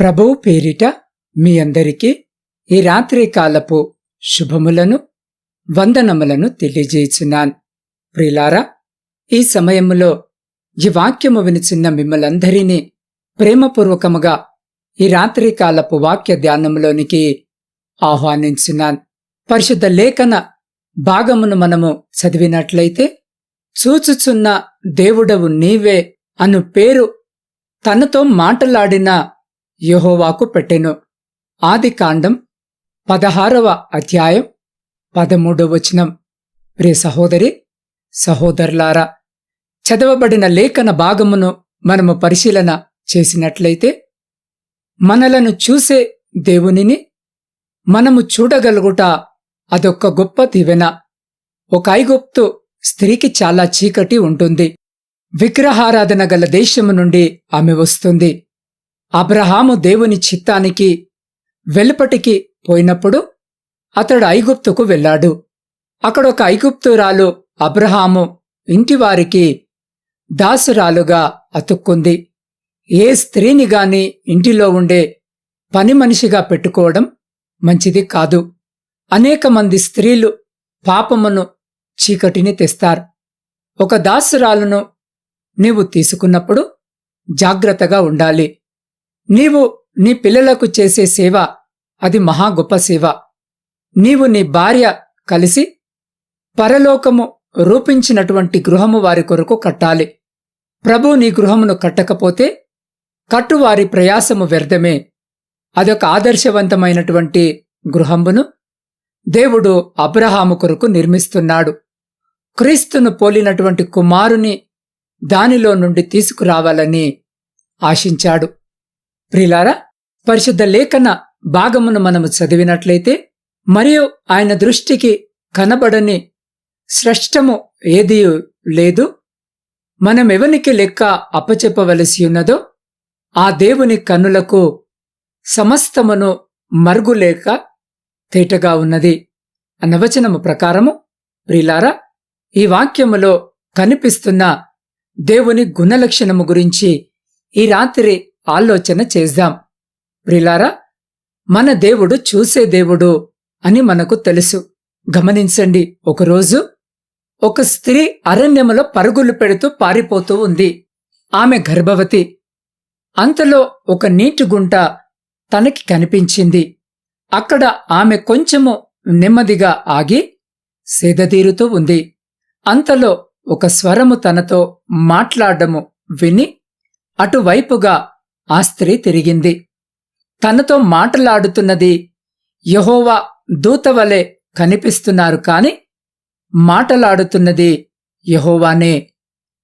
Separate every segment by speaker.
Speaker 1: ప్రభువు పేరిట మీ అందరికీ ఈ రాత్రి కాలపు శుభములను వందనములను తెలియజేయుచున్నాను. ప్రిలారా ఈ సమయములో ఈ వాక్యము వినిచిన్న మిమ్మలందరినీ ప్రేమపూర్వకముగా ఈ రాత్రి కాలపు వాక్య ధ్యానములోనికి ఆహ్వానించున్నాను. పరిశుద్ధ లేఖన భాగమును మనము చదివినట్లయితే చూచుచున్న దేవుడవు నీవే అను పేరు తనతో మాటలాడిన యెహోవాకు పెట్టెను. ఆది కాండం పదహారవ అధ్యాయం పదమూడవ వచనం. ప్రియ సహోదరి సహోదరులారా చదవబడిన లేఖన భాగమును మనము పరిశీలన చేసినట్లయితే మనలను చూసే దేవునిని మనము చూడగలుగుట అదొక్క గొప్ప దివెన. ఒక ఐగుప్తు స్త్రీకి చాలా చీకటి ఉంటుంది. విగ్రహారాధన గల దేశము నుండి ఆమె వస్తుంది. అబ్రహాము దేవుని చిత్తానికి వెలుపటికి పోయినప్పుడు అతడు ఐగుప్తుకు వెళ్ళాడు. అక్కడ ఒక ఐగుప్తురాలు అబ్రహాము ఇంటివారికి దాసురాలుగా అతుక్కుంది. ఏ స్త్రీని గాని ఇంటిలో ఉండే పని మనిషిగా పెట్టుకోవడం మంచిది కాదు. అనేక మంది స్త్రీలు పాపమును చీకటిని తెస్తారు. ఒక దాసురాలను నీవు తీసుకున్నప్పుడు జాగ్రత్తగా ఉండాలి. నీవు నీ పిల్లలకు చేసే సేవ అది మహా గొప్ప సేవ. నీవు నీ భార్య కలిసి పరలోకము రూపించినటువంటి గృహము వారి కొరకు కట్టాలి. ప్రభు నీ గృహమును కట్టకపోతే కట్టువారి ప్రయాసము వ్యర్థమే. అదొక ఆదర్శవంతమైనటువంటి గృహమును దేవుడు అబ్రహాము కొరకు నిర్మిస్తున్నాడు. క్రీస్తును పోలినటువంటి కుమారుని దానిలో నుండి తీసుకురావాలని ఆశించాడు. ప్రిలారా పరిశుద్ధ లేఖన భాగమును మనము చదివినట్లయితే మరియు ఆయన దృష్టికి కనబడని శ్రేష్టము ఏదీ లేదు. మనమెవనికి లెక్క అప్పచెప్పవలసి ఉన్నదో ఆ దేవుని కన్నులకు సమస్తమును మరుగులేక తేటగా ఉన్నది అన్నవచనము ప్రకారము ప్రిలారా ఈ వాక్యములో కనిపిస్తున్న దేవుని గుణలక్షణము గురించి ఈ రాత్రి ఆలోచన చేద్దాం ప్రిలారా మన దేవుడు చూసే దేవుడు అని మనకు తెలుసు. గమనించండి ఒకరోజు ఒక స్త్రీ అరణ్యములో పరుగులు పెడుతూ పారిపోతూ ఉంది. ఆమె గర్భవతి. అంతలో ఒక నీటి గుంట తనకి కనిపించింది. అక్కడ ఆమె కొంచెము నెమ్మదిగా ఆగి సేదతీరుతూ ఉంది. అంతలో ఒక స్వరము తనతో మాట్లాడము విని అటువైపుగా ఆ స్త్రీ తిరిగింది. తనతో మాటలాడుతున్నది యహోవా దూతవలే కనిపిస్తున్నారు కాని మాటలాడుతున్నది యహోవానే.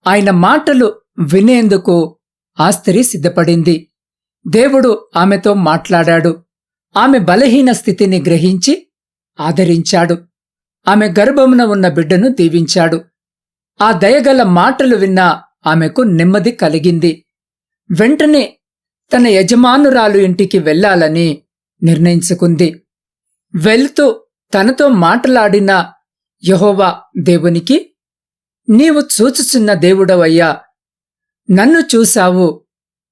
Speaker 1: ఆయన మాటలు వినేందుకు ఆ స్త్రీ సిద్ధపడింది. దేవుడు ఆమెతో మాట్లాడాడు. ఆమె బలహీన స్థితిని గ్రహించి ఆదరించాడు. ఆమె గర్భమున ఉన్న బిడ్డను దీవించాడు. ఆ దయగల మాటలు విన్న ఆమెకు నెమ్మది కలిగింది. వెంటనే తన యజమానురాలు ఇంటికి వెళ్ళాలని నిర్ణయించుకుంది. వెళ్తూ తనతో మాట్లాడిన యహోవా దేవునికి నీవు చూచుచున్న దేవుడవయ్యా నన్ను చూశావు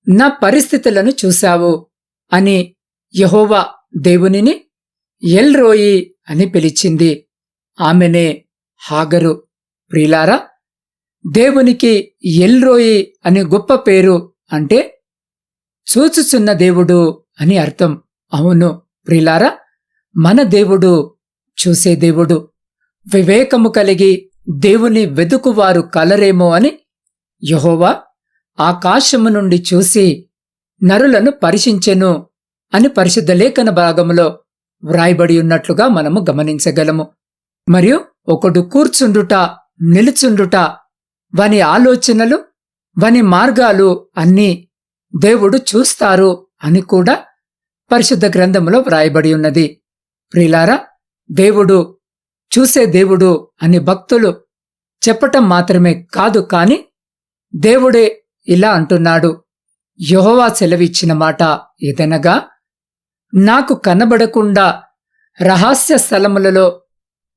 Speaker 1: నా పరిస్థితులను చూశావు అని యహోవా దేవునిని ఎల్రోయి అని పిలిచింది. ఆమెనే హాగరు. ప్రిలారా దేవునికి ఎల్రోయి అనే గొప్ప పేరు అంటే చూచుచున్న దేవుడు అని అర్థం. అవును ప్రిలారా మన దేవుడు చూసే దేవుడు. వివేకము కలిగి దేవుని వెదుకువారు కలరేమో అని యహోవా ఆకాశము నుండి చూసి నరులను పరిశించెను అని పరిశుద్ధ లేఖన భాగములో వ్రాయబడి ఉన్నట్లుగా మనము గమనించగలము. మరియు ఒకడు కూర్చుండుట నిలుచుండుట వాని ఆలోచనలు వాని మార్గాలు అన్నీ దేవుడు చూస్తారు అని కూడా పరిశుద్ధ గ్రంథములో వ్రాయబడి ఉన్నది. ప్రిలారా దేవుడు చూసే దేవుడు అని భక్తులు చెప్పటం మాత్రమే కాదు కాని దేవుడే ఇలా అంటున్నాడు. యహోవా సెలవిచ్చిన మాట ఏదనగా నాకు కనబడకుండా రహస్య స్థలములలో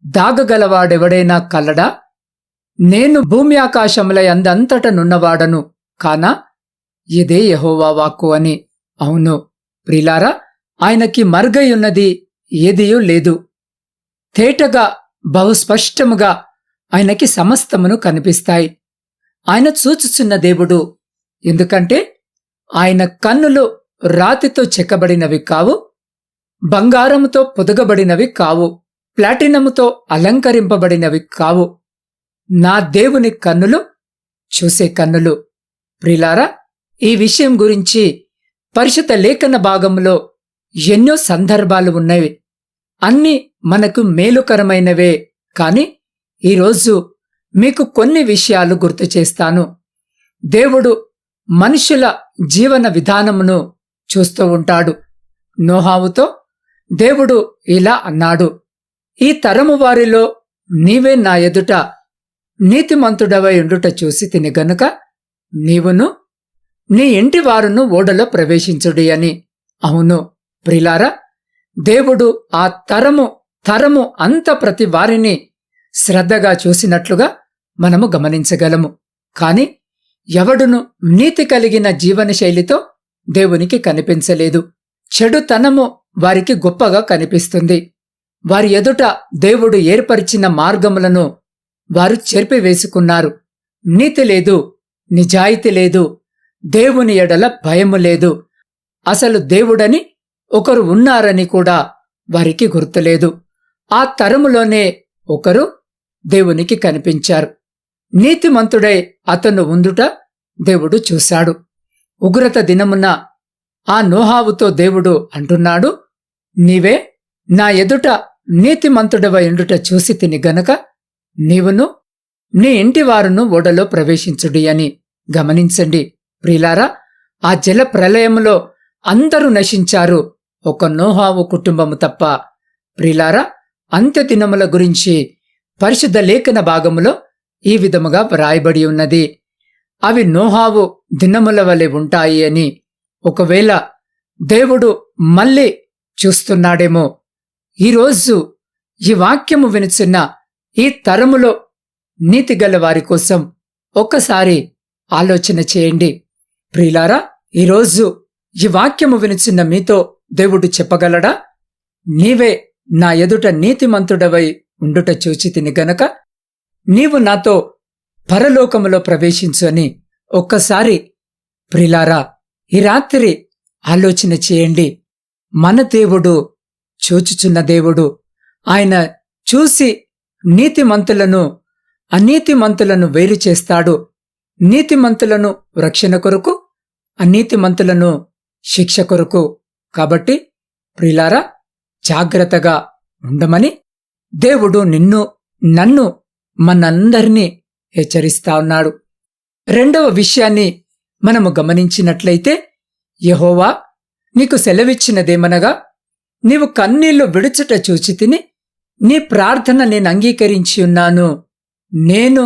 Speaker 1: దాగగలవాడెవడైనా కలడా? నేను భూమి ఆకాశముల అందంతట నున్నవాడను కానా? ఇదే యహోవా వాక్కు అని. అవును. ప్రిలారా ఆయనకి మరుగయున్నది ఏదియూ లేదు. తేటగా బహుస్పష్టముగా ఆయనకి సమస్తమును కనిపిస్తాయి. ఆయన చూచుచున్న దేవుడు. ఎందుకంటే ఆయన కన్నులు రాతితో చెక్కబడినవి కావు బంగారముతో పొదగబడినవి కావు ప్లాటినముతో అలంకరింపబడినవి కావు. నా దేవుని కన్నులు చూసే కన్నులు. ప్రిలారా ఈ విషయం గురించి పరిషత్ లేఖన భాగంలో ఎన్నో సందర్భాలు ఉన్నవి. అన్నీ మనకు మేలుకరమైనవే కాని ఈరోజు మీకు కొన్ని విషయాలు గుర్తు చేస్తాను. దేవుడు మనుషుల జీవన విధానమును చూస్తూ ఉంటాడు. నోహావుతో దేవుడు ఇలా అన్నాడు ఈ తరము వారిలో నీవే నా ఎదుట నీతిమంతుడవై ఉండుట చూసి తిని గనుక నీవును నీ ఇంటి వారును ఓడలో ప్రవేశించుడి అని. అవును ప్రిలారా దేవుడు ఆ తరము తరము అంత ప్రతి వారిని శ్రద్ధగా చూసినట్లుగా మనము గమనించగలము. కాని ఎవడును నీతి కలిగిన జీవనశైలితో దేవునికి కనిపించలేదు. చెడుతనము వారికి గొప్పగా కనిపిస్తుంది. వారి ఎదుట దేవుడు ఏర్పరిచిన మార్గములను వారు చెరిపివేసుకున్నారు. నీతి లేదు నిజాయితీ లేదు దేవుని ఎడల భయము లేదు. అసలు దేవుడని ఒకరు ఉన్నారని కూడా వారికి గుర్తులేదు. ఆ తరములోనే ఒకరు దేవునికి కనిపించారు. నీతిమంతుడై అతను ఉందుట దేవుడు చూశాడు. ఉగ్రత దినమున ఆ నోహావుతో దేవుడు అంటున్నాడు నీవే నా ఎదుట నీతిమంతుడవై ఉండుట చూసి తిని గనక నీవును నీ ఇంటివారును ఓడలో ప్రవేశించుడి అని గమనించండి. ప్రిలారా ఆ జల ప్రళయంలో అందరూ నశించారు. ఒక నోహావు కుటుంబము తప్ప. ప్రిలారా అంత్యదినముల గురించి పరిశుద్ధ లేఖన భాగములో ఈ విధముగా వ్రాయబడి ఉన్నది. అవి నోహావు దినముల వలె ఉంటాయి అని. ఒకవేళ దేవుడు మళ్ళీ చూస్తున్నాడేమో. ఈరోజు ఈ వాక్యము వినుచున్న ఈ తరములో నీతిగల వారి కోసం ఒక్కసారి ఆలోచన చేయండి. ప్రియులారా ఈరోజు ఈ వాక్యము వినిచిన్న మీతో దేవుడు చెప్పగలడా? నీవే నా ఎదుట నీతిమంతుడవై ఉండుట చూచి తిని గనక నీవు నాతో పరలోకములో ప్రవేశించు అని ఒక్కసారి ప్రిలారా ఈ రాత్రి ఆలోచన చేయండి. మన దేవుడు చూచుచున్న దేవుడు ఆయన చూసి నీతిమంతులను అనీతిమంతులను వేరు చేస్తాడు. నీతిమంతులను రక్షణ కొరకు అనీతిమంతులను శిక్ష కొరకు కాబట్టి ప్రిలారా జాగ్రత్తగా ఉండమని దేవుడు నిన్ను నన్ను మనందరినీ హెచ్చరిస్తా ఉన్నాడు. రెండవ విషయాన్ని మనము గమనించినట్లయితే యహోవా నీకు సెలవిచ్చినదేమనగా నీవు కన్నీళ్ళు విడుచుట చూచి తిని నీ ప్రార్థన నేను అంగీకరించి ఉన్నాను నేను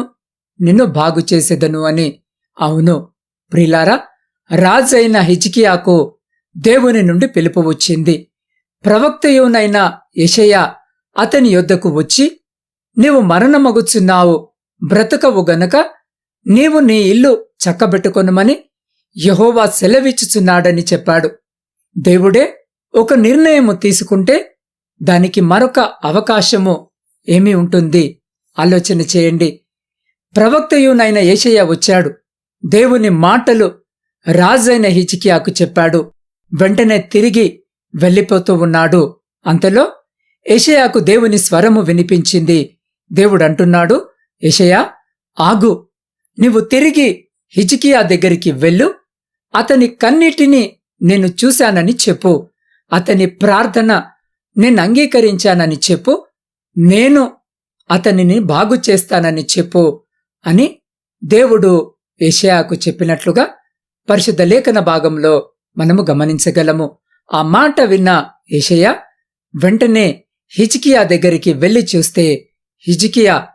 Speaker 1: నిన్ను బాగు చేసేదను అని. అవును ప్రిలారా రాజైన హిజికియాకు దేవుని నుండి పిలుపు వచ్చింది. ప్రవక్తయునైన యషయ అతని యొద్దకు వచ్చి నీవు మరణమగుచున్నావు బ్రతకవు గనక నీవు నీ ఇల్లు చక్కబెట్టుకొనుమని యహోవా సెలవిచ్చుచున్నాడని చెప్పాడు. దేవుడే ఒక నిర్ణయము తీసుకుంటే దానికి మరొక అవకాశము ఏమి ఉంటుంది? ఆలోచన చేయండి. ప్రవక్తయునైన ఏషయ్య వచ్చాడు. దేవుని మాటలు రాజైన హిచికియాకు చెప్పాడు వెంటనే తిరిగి వెళ్ళిపోతూ ఉన్నాడు. అంతలో ఏషయాకు దేవుని స్వరము వినిపించింది. దేవుడంటున్నాడు ఏషయా ఆగు. నీవు తిరిగి హిజికియా దగ్గరికి వెళ్ళు. అతని కన్నిటిని నేను చూశానని చెప్పు. అతని ప్రార్థన నేను అంగీకరించానని చెప్పు. నేను అతనిని బాగు చేస్తానని చెప్పు అని దేవుడు ఏషయాకు చెప్పినట్లుగా పరిశుద్ధ లేఖన భాగంలో మనము గమనించగలము. ఆ మాట విన్న ఏషయ వెంటనే హిజికియా దగ్గరికి వెళ్ళి చూస్తే హిజికియా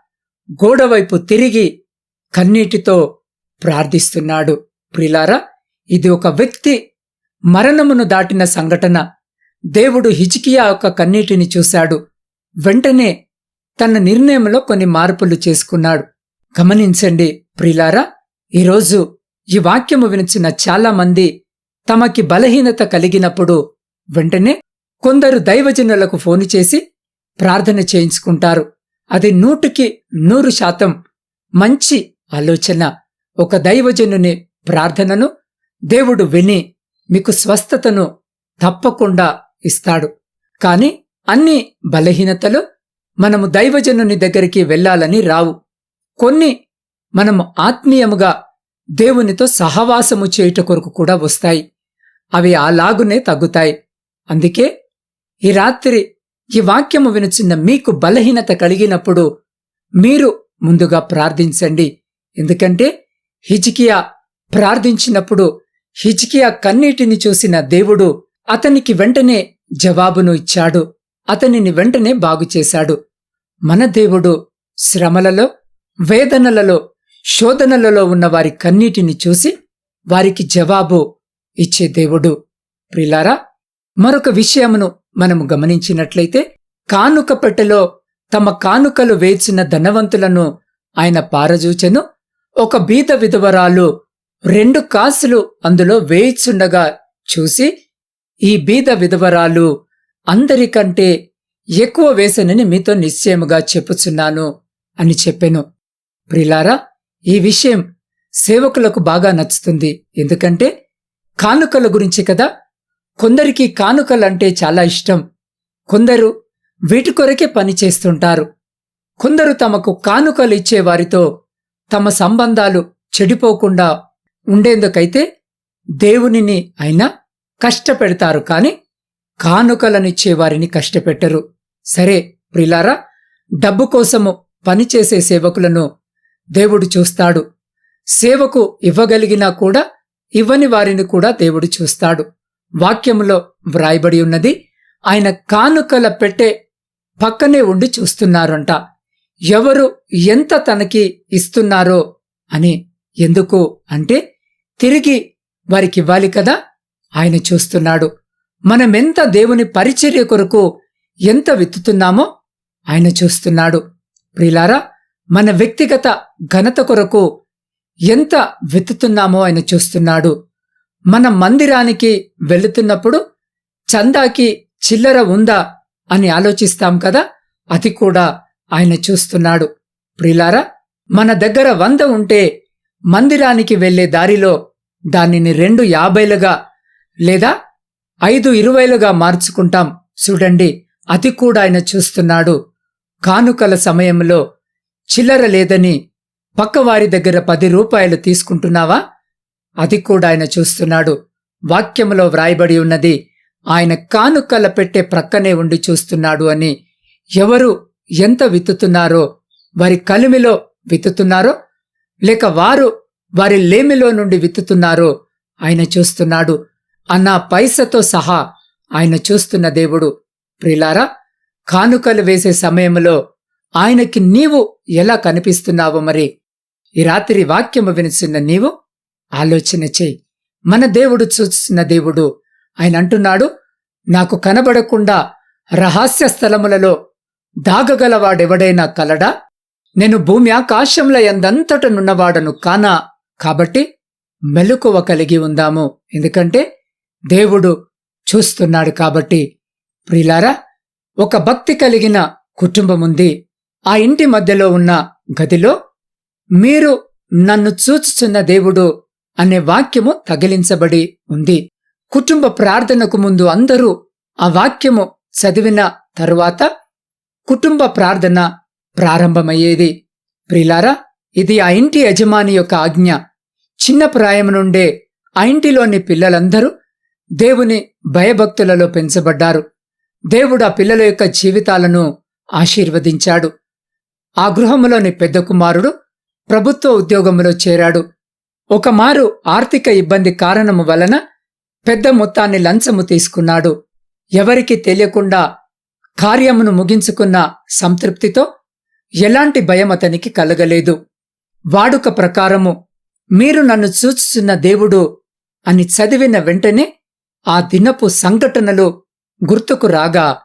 Speaker 1: గోడవైపు తిరిగి కన్నీటితో ప్రార్థిస్తున్నాడు. ప్రిలారా ఇది ఒక వ్యక్తి మరణమును దాటిన సంఘటన. దేవుడు హిజికియా యొక్క కన్నీటిని చూశాడు. వెంటనే తన నిర్ణయంలో కొన్ని మార్పులు చేసుకున్నాడు. గమనించండి ప్రిలారా ఈరోజు ఈ వాక్యము వినిచిన చాలామంది తమకి బలహీనత కలిగినప్పుడు వెంటనే కొందరు దైవజనులకు ఫోను చేసి ప్రార్థన చేయించుకుంటారు. అది నూటికి నూరు శాతం మంచి ఆలోచన. ఒక దైవజనుని ప్రార్థనను దేవుడు విని మీకు స్వస్థతను తప్పకుండా ఇస్తాడు. కాని అన్ని బలహీనతలు మనము దైవజనుని దగ్గరికి వెళ్ళాలని రావు. కొన్ని మనము ఆత్మీయముగా దేవునితో సహవాసము చేయుట కొరకు కూడా వస్తాయి. అవి అలాగునే తగ్గుతాయి. అందుకే ఈ రాత్రి ఈ వాక్యము వినుచున్న మీకు బలహీనత కలిగినప్పుడు మీరు ముందుగా ప్రార్థించండి. ఎందుకంటే హిజికియా ప్రార్థించినప్పుడు హిజికియా కన్నీటిని చూసిన దేవుడు అతనికి వెంటనే జవాబును ఇచ్చాడు. అతనిని వెంటనే బాగుచేశాడు మన దేవుడు శ్రమలలో వేదనలలో శోధనలలో ఉన్న వారి కన్నీటిని చూసి వారికి జవాబు ఇచ్చే దేవుడు. ప్రిలారా మరొక విషయమును మనము గమనించినట్లయితే కానుక పెట్టెలో తమ కానుకలు వేచిన ధనవంతులను ఆయన పారజూచెను. ఒక బీద విధవరాలు రెండు కాసులు అందులో వేయిచుండగా చూసి ఈ బీద విధవరాలు అందరికంటే ఎక్కువ వేసనని మీతో నిశ్చయముగా చెప్పుచున్నాను అని చెప్పెను. ప్రిలారా ఈ విషయం సేవకులకు బాగా నచ్చుతుంది. ఎందుకంటే కానుకల గురించి కదా. కొందరికి కానుకలంటే చాలా ఇష్టం. కొందరు వీటి కొరకే పని చేస్తుంటారు. కొందరు తమకు కానుకలు ఇచ్చే వారితో తమ సంబంధాలు చెడిపోకుండా ఉండేందుకైతే దేవునిని అయినా కష్టపెడతారు కాని కానుకలనిచ్చే వారిని కష్టపెట్టరు. సరే ప్రిలారా డబ్బు కోసము పనిచేసే సేవకులను దేవుడు చూస్తాడు. సేవకు ఇవ్వగలిగినా కూడా ఇవ్వని వారిని కూడా దేవుడు చూస్తాడు. వాక్యములో వ్రాయబడి ఉన్నది ఆయన కానుకల పెట్టే పక్కనే ఉండి చూస్తున్నారంట. ఎవరు ఎంత తనకి ఇస్తున్నారో అని ఎందుకు అంటే తిరిగి వారికివ్వాలి కదా ఆయన చూస్తున్నాడు. మనమెంత దేవుని పరిచర్య కొరకు ఎంత విత్తుతున్నామో ఆయన చూస్తున్నాడు. ప్రిలారా మన వ్యక్తిగత ఘనత కొరకు ఎంత వెతుతున్నామో ఆయన చూస్తున్నాడు. మన మందిరానికి వెళుతున్నప్పుడు చందాకి చిల్లర ఉందా అని ఆలోచిస్తాం కదా అది కూడా ఆయన చూస్తున్నాడు. ప్రిలారా మన దగ్గర వంద ఉంటే మందిరానికి వెళ్ళే దారిలో దానిని రెండు యాభైలుగా లేదా ఐదు ఇరవైలుగా మార్చుకుంటాం. చూడండి అది కూడా ఆయన చూస్తున్నాడు. కానుకల సమయంలో చిల్లర లేదని పక్కవారి దగ్గర పది రూపాయలు తీసుకుంటున్నావా? అది కూడా ఆయన చూస్తున్నాడు. వాక్యములో వ్రాయబడి ఉన్నది ఆయన కానుకల పెట్టే ప్రక్కనే ఉండి చూస్తున్నాడు అని. ఎవరు ఎంత విత్తుతున్నారో వారి కలిమిలో విత్తుతున్నారో లేక వారు వారి లేమిలో నుండి విత్తుతున్నారో ఆయన చూస్తున్నాడు. అన్న పైసతో సహా ఆయన చూస్తున్న దేవుడు. ప్రిలారా కానుకలు వేసే సమయంలో ఆయనకి నీవు ఎలా కనిపిస్తున్నావో మరి. ఈ రాత్రి వాక్యము వినిచున్న నీవు ఆలోచన చేయి. మన దేవుడు చూస్తున్న దేవుడు ఆయన అంటున్నాడు నాకు కనబడకుండా రహస్య స్థలములలో దాగగలవాడెవడైనా కలడా? నేను భూమి ఆకాశంల ఎందంతటనున్నవాడను కానా? కాబట్టి మెలకువ కలిగి ఉందాము. ఎందుకంటే దేవుడు చూస్తున్నాడు కాబట్టి. ప్రిలారా ఒక భక్తి కలిగిన కుటుంబముంది. ఆ ఇంటి మధ్యలో ఉన్న గదిలో మీరు నన్ను చూచుచున్న దేవుడు అనే వాక్యము తగిలించబడి ఉంది. కుటుంబ ప్రార్థనకు ముందు అందరూ ఆ వాక్యము చదివిన తరువాత కుటుంబ ప్రార్థన ప్రారంభమయ్యేది. ప్రిలారా ఇది ఆ ఇంటి యజమాని యొక్క ఆజ్ఞ. చిన్న ప్రాయం నుండే ఆ ఇంటిలోని పిల్లలందరూ దేవుని భయభక్తులలో పెంచబడ్డారు. దేవుడు ఆ పిల్లల యొక్క జీవితాలను ఆశీర్వదించాడు. ఆ గృహములోని పెద్ద కుమారుడు ప్రభుత్వ ఉద్యోగంలో చేరాడు. ఒకమారు ఆర్థిక ఇబ్బంది కారణము వలన పెద్ద మొత్తాన్ని లంచము తీసుకున్నాడు. ఎవరికి తెలియకుండా కార్యమును ముగించుకున్న సంతృప్తితో ఎలాంటి భయం అతనికి కలగలేదు. వాడుక ప్రకారము మీరు నన్ను చూచుచున్న దేవుడు అని చదివిన వెంటనే ఆ దినపు సంఘటనలు గుర్తుకు రాగా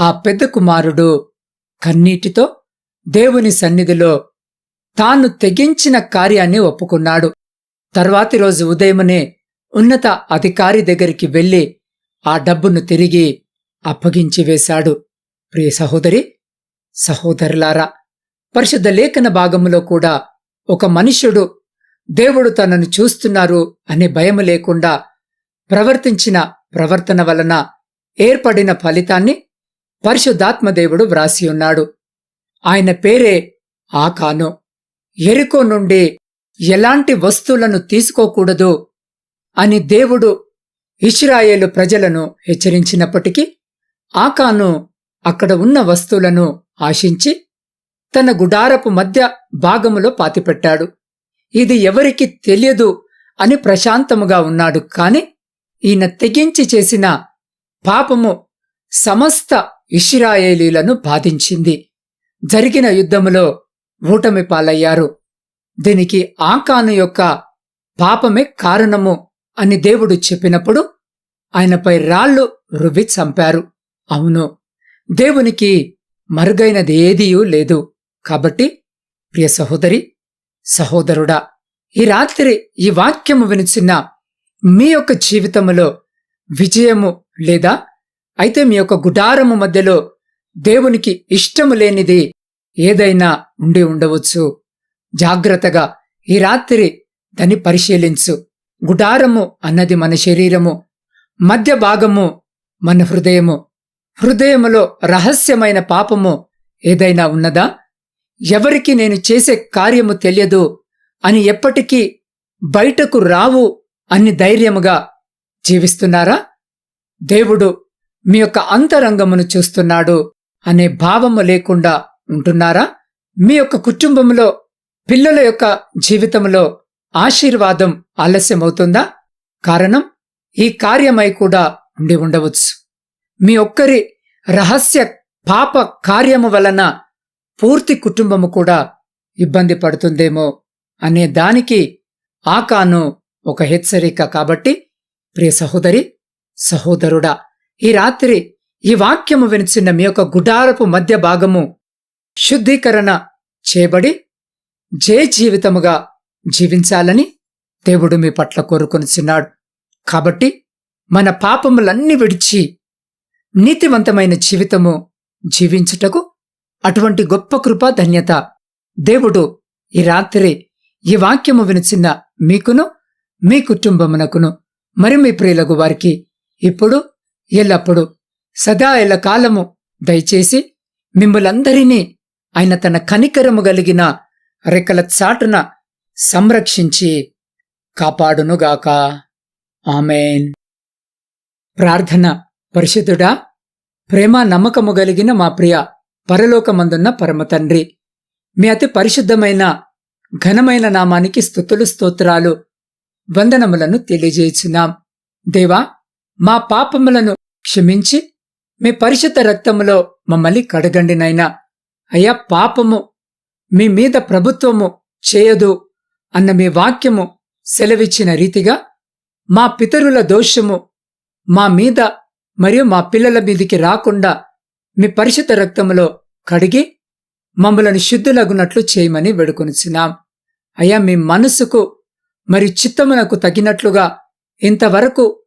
Speaker 1: ఆ పెద్ద కుమారుడు కన్నీటితో దేవుని సన్నిధిలో తాను తెగించిన కార్యాన్ని ఒప్పుకున్నాడు. తర్వాతి రోజు ఉదయమునే ఉన్నత అధికారి దగ్గరికి వెళ్ళి ఆ డబ్బును తిరిగి అప్పగించి వేశాడు. ప్రియ సహోదరి సహోదరులారా పరిశుద్ధ లేఖన భాగములో కూడా ఒక మనుష్యుడు దేవుడు తనను చూస్తున్నారు అనే భయము లేకుండా ప్రవర్తించిన ప్రవర్తన వలన ఏర్పడిన ఫలితాన్ని పరిశుద్ధాత్మ దేవుడు వ్రాసి ఉన్నాడు. ఆయన పేరే ఆకాను. ఎరుకో నుండి ఎలాంటి వస్తువులను తీసుకోకూడదు అని దేవుడు ఇస్రాయేలు ప్రజలను హెచ్చరించినప్పటికీ ఆకాను అక్కడ ఉన్న వస్తువులను ఆశించి తన గుడారపు మధ్య భాగములో పాతిపెట్టాడు. ఇది ఎవరికి తెలియదు అని ప్రశాంతముగా ఉన్నాడు కాని ఈయన తెగించి చేసిన పాపము సమస్త ఇష్రాయేలీలను బాధించింది. జరిగిన యుద్ధములో ఊటమి పాలయ్యారు. దీనికి ఆకాను యొక్క పాపమే కారణము అని దేవుడు చెప్పినప్పుడు ఆయనపై రాళ్ళు రువ్వి చంపారు. అవును దేవునికి మరుగైనది ఏదీయూ లేదు. కాబట్టి ప్రియ సహోదరి సహోదరుడా ఈ రాత్రి ఈ వాక్యము వినిచిన మీ యొక్క జీవితములో విజయము లేదా? అయితే మీ యొక్క గుడారము మధ్యలో దేవునికి ఇష్టము లేనిది ఏదైనా ఉండి ఉండవచ్చు. జాగ్రత్తగా ఈ రాత్రి దాన్ని పరిశీలించు. గుడారము అన్నది మన శరీరము మధ్య భాగము మన హృదయము. హృదయములో రహస్యమైన పాపము ఏదైనా ఉన్నదా? ఎవరికి నేను చేసే కార్యము తెలియదు అని ఎప్పటికీ బయటకు రావు అని ధైర్యముగా జీవిస్తున్నారా? దేవుడు మీ యొక్క అంతరంగమును చూస్తున్నాడు. అనే భావము లేకుండా ఉంటున్నారా? మీ యొక్క కుటుంబంలో పిల్లల యొక్క జీవితంలో ఆశీర్వాదం ఆలస్యమవుతుందా? కారణం ఈ కార్యమై కూడా ఉండి ఉండవచ్చు. మీ ఒక్కరి రహస్య పాప కార్యము వలన పూర్తి కుటుంబము కూడా ఇబ్బంది పడుతుందేమో అనే దానికి ఆకాను ఒక హెచ్చరిక. కాబట్టి ప్రియ సహోదరి సహోదరుడా ఈ రాత్రి ఈ వాక్యము వినిచిన మీ యొక్క గుడారపు మధ్య భాగము శుద్ధీకరణ చేయబడి జయ జీవితముగా జీవించాలని దేవుడు మీ పట్ల కోరుకొనిచున్నాడు. కాబట్టి మన పాపములన్నీ విడిచి నీతివంతమైన జీవితము జీవించుటకు అటువంటి గొప్ప కృపా ధన్యత దేవుడు ఈ రాత్రి ఈ వాక్యము వినిచిన మీకును మీ కుటుంబమునకును మరి మీ ప్రియులకు వారికి ఇప్పుడు ఎల్లప్పుడు సదా ఎల్ల కాలము దయచేసి మిమ్మలందరినీ ఆయన తన కనికరము కలిగిన రెక్కల చాటున సంరక్షించి కాపాడునుగాక. ఆమెన్. ప్రార్థన పరిశుద్ధుడా ప్రేమ నమ్మకము కలిగిన మా ప్రియ పరలోకమందున్న పరమతండ్రి మీ అతి పరిశుద్ధమైన ఘనమైన నామానికి స్థుతులు స్తోత్రాలు వందనములను తెలియజేయుచున్నాం. దేవా మా పాపములను క్షమించి మీ పరిశుద్ధ రక్తములో మమ్మల్ని కడగండి నైనా అయ్యా పాపము మీ మీద ప్రభుత్వము చేయదు అన్న మీ వాక్యము సెలవిచ్చిన రీతిగా మా పితరుల దోషము మా మీద మరియు మా పిల్లల మీదికి రాకుండా మీ పరిశుద్ధ రక్తములో కడిగి మమ్మలను శుద్ధులగునట్లు చేయమని వేడుకొనిచున్నాం. అయ్యా మీ మనసుకు మరి చిత్తమునకు తగినట్లుగా ఇంతవరకు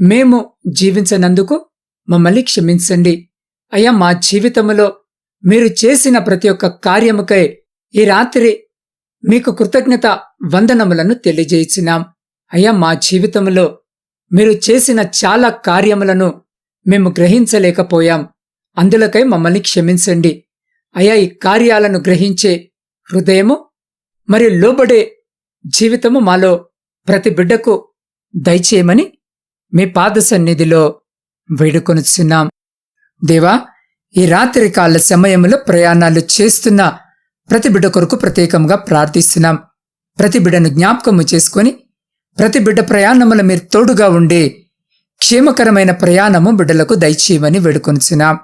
Speaker 1: మేము జీవించనందుకు మమ్మల్ని క్షమించండి అయ్యా మా జీవితములో మీరు చేసిన ప్రతి ఒక్క కార్యముకై ఈ రాత్రి మీకు కృతజ్ఞత వందనములను తెలియజేసినాం అయ్యా మా జీవితంలో మీరు చేసిన చాలా కార్యములను మేము గ్రహించలేకపోయాం. అందులకై మమ్మల్ని క్షమించండి. అయ్యా ఈ కార్యాలను గ్రహించే హృదయము మరియు లోబడే జీవితము మాలో ప్రతి బిడ్డకు దయచేయమని మీ పాద సన్నిధిలో వేడుకొనుచున్నాం. దేవా ఈ రాత్రి కాల సమయంలో ప్రయాణాలు చేస్తున్న ప్రతి బిడ్డ కొరకు ప్రత్యేకంగా ప్రార్థిస్తున్నాం. ప్రతి బిడ్డను జ్ఞాపకము చేసుకొని ప్రతి బిడ్డ ప్రయాణముల మీరు తోడుగా ఉండి క్షేమకరమైన ప్రయాణము బిడ్డలకు దయచేయమని వేడుకొనుచున్నాం.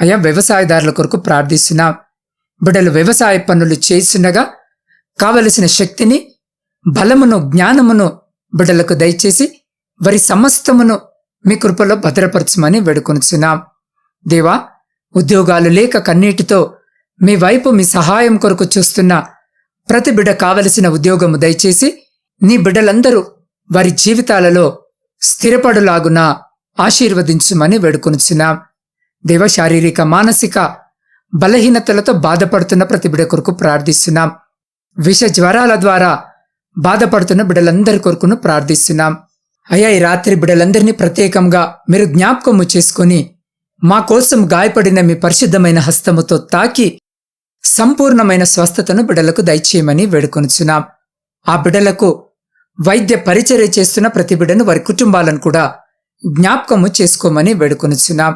Speaker 1: అయా వ్యవసాయదారుల కొరకు ప్రార్థిస్తున్నాం. బిడ్డలు వ్యవసాయ పనులు చేస్తుండగా కావలసిన శక్తిని బలమును జ్ఞానమును బిడ్డలకు దయచేసి వారి సమస్తమును మీ కృపలో భద్రపరచమని వేడుకొనిచున్నాం. దేవా ఉద్యోగాలు లేక కన్నీటితో మీ వైపు మీ సహాయం కొరకు చూస్తున్న ప్రతి బిడ్డ కావలసిన ఉద్యోగము దయచేసి నీ బిడ్డలందరూ వారి జీవితాలలో స్థిరపడులాగున ఆశీర్వదించుమని వేడుకొనిచున్నాం. దేవ శారీరక మానసిక బలహీనతలతో బాధపడుతున్న ప్రతి బిడ కొరకు ప్రార్థిస్తున్నాం. విష జ్వరాల ద్వారా బాధపడుతున్న బిడ్డలందరి కొరకును ప్రార్థిస్తున్నాం. అయ్యా ఈ రాత్రి బిడ్డలందరినీ ప్రత్యేకంగా మీరు జ్ఞాపకము చేసుకొని మా కోసం గాయపడిన మీ పరిశుద్ధమైన హస్తముతో తాకి సంపూర్ణమైన స్వస్థతను బిడలకు దయచేయమని వేడుకొనుచున్నాం. ఆ బిడ్డలకు వైద్య పరిచర్య చేస్తున్న ప్రతి బిడను వారి కుటుంబాలను కూడా జ్ఞాపకము చేసుకోమని వేడుకొనుచున్నాం.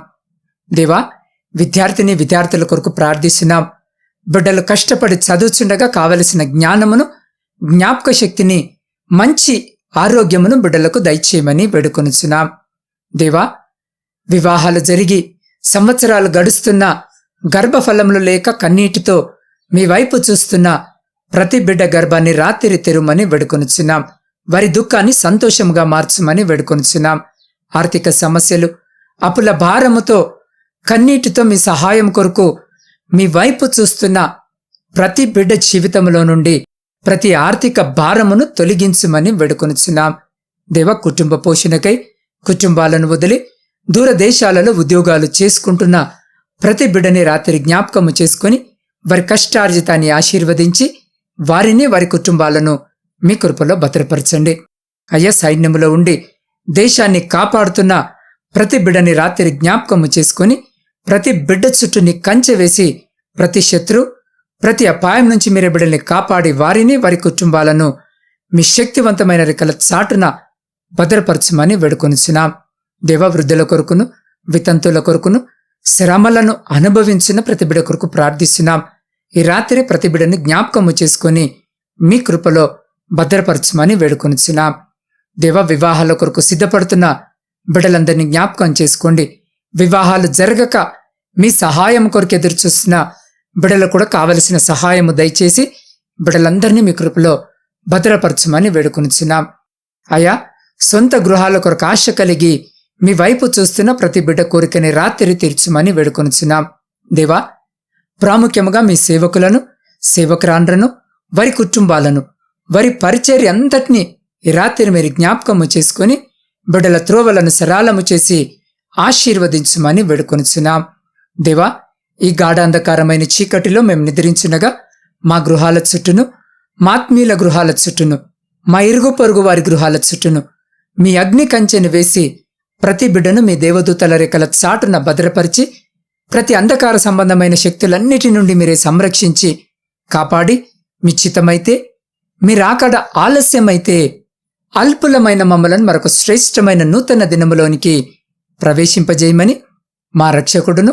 Speaker 1: దేవా విద్యార్థిని విద్యార్థుల కొరకు ప్రార్థిస్తున్నాం. బిడ్డలు కష్టపడి చదువుచుండగా కావలసిన జ్ఞానమును జ్ఞాపక శక్తిని మంచి ఆరోగ్యమును బిడ్డలకు దయచేయమని వేడుకొనుచున్నాం. దేవా వివాహాలు జరిగి సంవత్సరాలు గడుస్తున్న గర్భఫలములు లేక కన్నీటితో మీ వైపు చూస్తున్న ప్రతి బిడ్డ గర్భాన్ని రాత్రి తెరుమని వేడుకొనుచున్నాం. వారి దుఃఖాన్ని సంతోషంగా మార్చమని వేడుకొనుచున్నాం. ఆర్థిక సమస్యలు అప్పుల భారముతో కన్నీటితో మీ సహాయం కొరకు మీ వైపు చూస్తున్న ప్రతి బిడ్డ జీవితంలో నుండి ప్రతి ఆర్థిక భారమును తొలగించుమని వేడుకొనుచున్నాం. దేవ కుటుంబ పోషణకై కుటుంబాలను వదిలి దూరదేశాలలో ఉద్యోగాలు చేసుకుంటున్న ప్రతి బిడ్డని రాత్రి జ్ఞాపకము చేసుకుని వారి కష్టార్జితాన్ని ఆశీర్వదించి వారిని వారి కుటుంబాలను మీ కృపలో భద్రపరచండి. అయ్యా సైన్యములో ఉండి దేశాన్ని కాపాడుతున్న ప్రతి బిడ్డని రాత్రి జ్ఞాపకము చేసుకుని ప్రతి బిడ్డ చుట్టూని కంచె వేసి ప్రతి శత్రు ప్రతి అపాయం నుంచి మీరే బిడ్డల్ని కాపాడి వారిని వారి కుటుంబాలను మీ శక్తివంతమైన రెక్కల చాటున భద్రపరచమని వేడుకొనిచున్నాం. దేవవృద్ధుల కొరకును వితంతుల కొరకును శ్రమలను అనుభవించిన ప్రతి బిడ కొరకు ప్రార్థిస్తున్నాం. ఈ రాత్రి ప్రతి బిడని జ్ఞాపకము చేసుకొని మీ కృపలో భద్రపరచమని వేడుకొనిచున్నాం. దేవ వివాహాల కొరకు సిద్ధపడుతున్న బిడ్డలందరినీ జ్ఞాపకం చేసుకోండి. వివాహాలు జరగక మీ సహాయం కొరకు ఎదురుచూస్తున్న బిడలకు కూడా కావలసిన సహాయము దయచేసి బిడలందరినీ మీ కృపలో భద్రపరచమని వేడుకొనిచున్నాం. అయా సొంత గృహాల కొరకు ఆశ కలిగి మీ వైపు చూస్తున్న ప్రతి బిడ్డ కోరికని రాత్రి తీర్చమని వేడుకొనిచున్నాం. దేవా ప్రాముఖ్యముగా మీ సేవకులను సేవకురాండ్రను వారి కుటుంబాలను వారి పరిచర్య అంతటినీ ఈ రాత్రి మీరు జ్ఞాపకము చేసుకుని బిడ్డల త్రోవలను సరాలము చేసి ఆశీర్వదించమని వేడుకొనిచున్నాం. దేవా ఈ గాఢాంధకారమైన చీకటిలో మేము నిద్రించినగా మా గృహాల చుట్టూను మాత్మీయుల గృహాల చుట్టూను మా ఇరుగు పొరుగు వారి గృహాల చుట్టూను మీ అగ్ని కంచెని వేసి ప్రతి బిడ్డను మీ దేవదూతల రేఖల చాటున భద్రపరిచి ప్రతి అంధకార సంబంధమైన శక్తులన్నిటి నుండి మీరే సంరక్షించి కాపాడి మీ చిత్తమైతే మీరాకడ ఆలస్యమైతే అల్పులమైన మమ్మలను మరొక శ్రేష్టమైన నూతన దినములోనికి ప్రవేశింపజేయమని మా రక్షకుడును